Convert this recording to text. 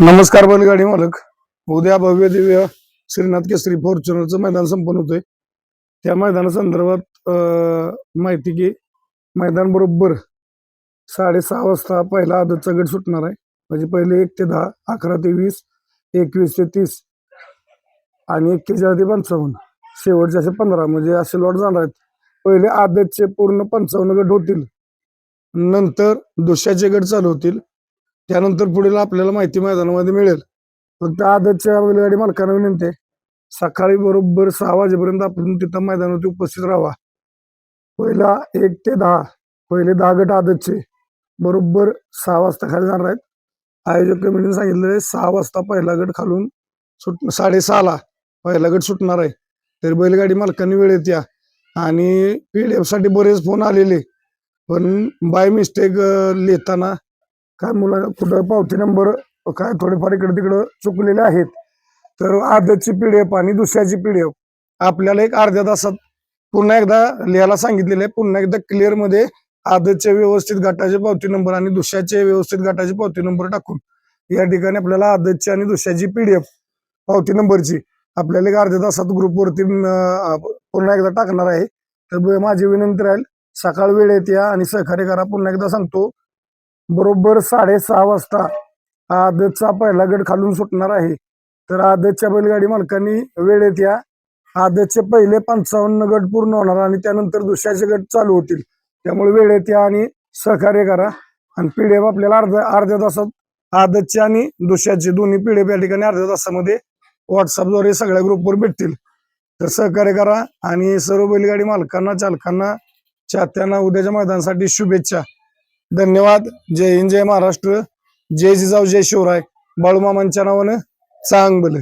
नमस्कार बैलगाडी मालक. उद्या भव्य दिव्य श्रीनाथ केसरी फॉर्च्युनरचं मैदान संपन्न होतंय. त्या मैदानासंदर्भात माहिती की मैदान बरोबर साडेसहा वाजता पहिला आदतचा गट सुटणार आहे. म्हणजे पहिले एक ते दहा अकरा ते वीस एकवीस ते तीस आणि एक्केचाळीस ते पंचावन्न. शेवटचे असे पंधरा म्हणजे असे लॉट जाणार आहेत. पहिले आदतचे पूर्ण पंचावन्न गट होतील. नंतर दुसऱ्याचे गट चालू होतील. त्यानंतर पुढील आपल्याला माहिती मैदानामध्ये मिळेल. फक्त आदतच्या बैलगाडी मालकांना विनंती आहे सकाळी बरोबर सहा वाजेपर्यंत आपण तिथं मैदानावरती उपस्थित राहावा. पहिला एक ते दहा पहिले दहा गट आदतचे बरोबर सहा वाजता खाली जाणार आहेत. आयोजक कमिटीने सांगितलेलं आहे सहा वाजता पहिला गट खालून सुट साडेसहाला पहिला गट सुटणार आहे. तर बैलगाडी मालकांनी वेळेत या. आणि पी डी साठी बरेच फोन आलेले पण बाय मिस्टेक लिहिताना काय मुला कुठं पावती नंबर काय थोडेफार इकडे तिकडं चुकलेले आहेत. तर अर्ध्याची पीडीएफ आणि दुसऱ्याची पीडीएफ आपल्याला एक अर्ध्या तासात पुन्हा एकदा लिहायला सांगितलेले आहे. पुन्हा एकदा क्लिअरमध्ये आदतचे व्यवस्थित गटाचे पावती नंबर आणि दुसऱ्याचे व्यवस्थित गटाचे पावती नंबर टाकून या ठिकाणी आपल्याला आदतची आणि दुसऱ्याची पीडीएफ पावती नंबरची. आपल्याला एक अर्ध्या तासात ग्रुपवरती पुन्हा एकदा टाकणार आहे. तर माझी विनंती राहील सकाळ वेळेत या आणि सहकार्य करा. पुन्हा एकदा सांगतो बरोबर साडेसहा वाजता आदतचा पहिला गट खालून सुटणार आहे. तर आदतच्या बैलगाडी मालकांनी वेळेत या. आदतचे पहिले पंचावन्न गट पूर्ण होणार आणि त्यानंतर दुसऱ्याचे गट चालू होतील. त्यामुळे वेळेत या आणि सहकार्य करा. आणि पिढे आपल्याला अर्ध्या अर्ध्या तासात आदतचे आणि दुसऱ्याचे दोन्ही पिढे या ठिकाणी अर्ध्या तासामध्ये व्हॉट्सअपद्वारे सगळ्या ग्रुपवर भेटतील. तर सहकार्य करा आणि सर्व बैलगाडी मालकांना चालकांना चाहत्यांना उद्याच्या मैदानासाठी शुभेच्छा. धन्यवाद. जय हिंद जय महाराष्ट्र. जय जिजाऊ जय शिवराय. बाळूमामांच्या नावानं चांग बल.